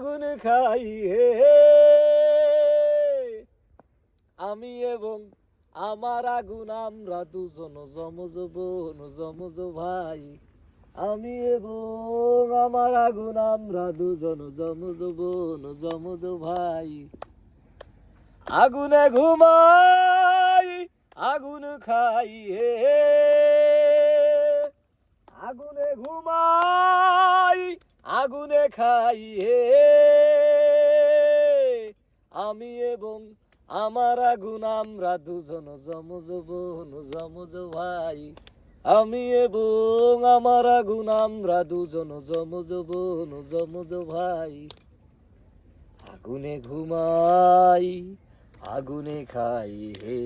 আগুন খাই হে। আমি এবং আমার আগুন, আমরা দুজন জমজ বোন জমজ ভাই। আমি এবং আমার আগুন, আমরা দুজন জমজ বোন জমজ ভাই। আগুনে ঘুমাই, আগুন খাই হে। আগুনে ঘুমাই, আগুনে খাই হে। আমি এবং আমার আগুন, আমরা দুজন জমজ বোন জমজ ভাই। আমি এবং আমার আগুন, আমরা দুজন জমজ বোন জমজ ভাই। আগুনে ঘুমাই, আগুনে খাই হে।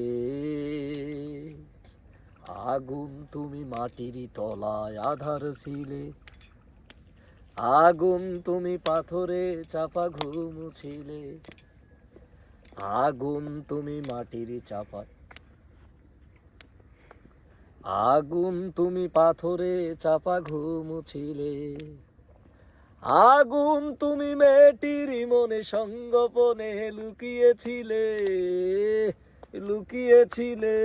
আগুন তুমি মাটির তলায় আধার ছিলে আগুন তুমি পাথরে চাপা ঘুমুছিলে। আগুন তুমি মাটির চাপা আগুন তুমি পাথরে চাপা ঘুমুছিলে। আগুন তুমি মেয়েটির মনে সঙ্গপনে লুকিয়েছিলে। লুকিয়েছিলে,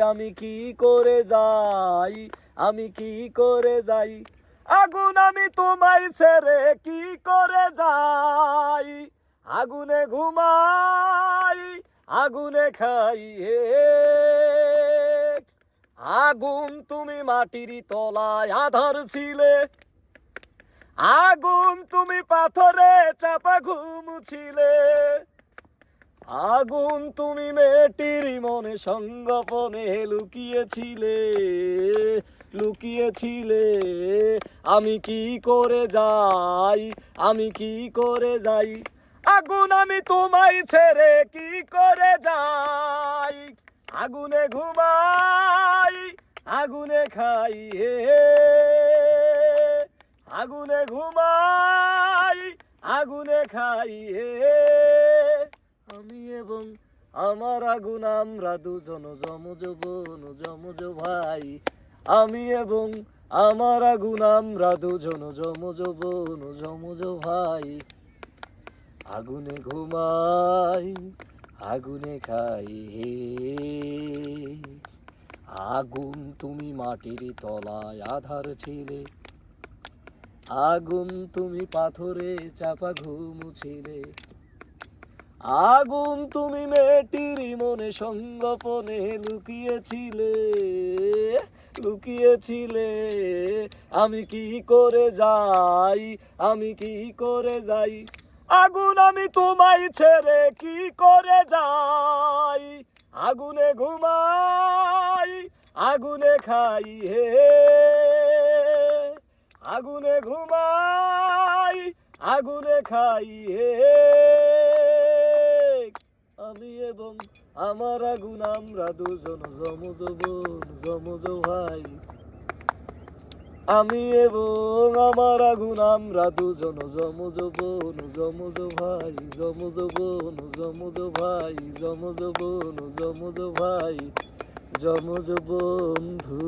আমি কি করে যাই, আমি কি করে যাই? আগুন আমি তোমায় ছেড়ে কি করে যাই? আগুনে ঘুমাই, আগুনে খাই হে। আগুন তুমি মাটির তলায় আধার ছিলে। আগুন তুমি পাথরে চাপা ঘুমুছিলে আগুন তুমি মেয়েটির মনে সঙ্গপনে লুকিয়েছিলে লুকিয়েছিলে। আমি কি করে যাই, আমি কি করে যাই? আগুন আমি তোমায় ছেড়ে কি করে যাই? আগুনে ঘুমাই, আগুনে খাই হে। আগুনে ঘুমাই, আগুনে খাই হে। আমি এবং আমার আগুন আমরা দুজন জমজ বোন জমজ ভাই আমি এবং আমার আগুন আমরা দুজন জমজ বোন জমজ ভাই আগুনে ঘুমাই, আগুনে খাই হে। আগুন তুমি মাটির তলায় আধার ছিলে। আগুন তুমি পাথরে চাপা ঘুমুছিলে আগুন তুমি মেয়েটির মনে সঙ্গপনে লুকিয়েছিলে লুকিয়েছিলে। আমি কি করে যাই, আমি কি করে যাই? আগুন আমি তোমায় ছেড়ে কি করে যাই? আগুনে ঘুমাই, আগুনে খাই হে। আগুনে ঘুমাই, আগুনে খাই হে। আমি এবং আমার আগুন, আমরা দুজন জমজ বোন জমজ ভাই আমি এবং আমার আগুন, আমরা দুজন জমজ বোন জমজ ভাই জমজ বোন জমজ ভাই জমজ বোন জমজ ভাই জমজ বন্ধু।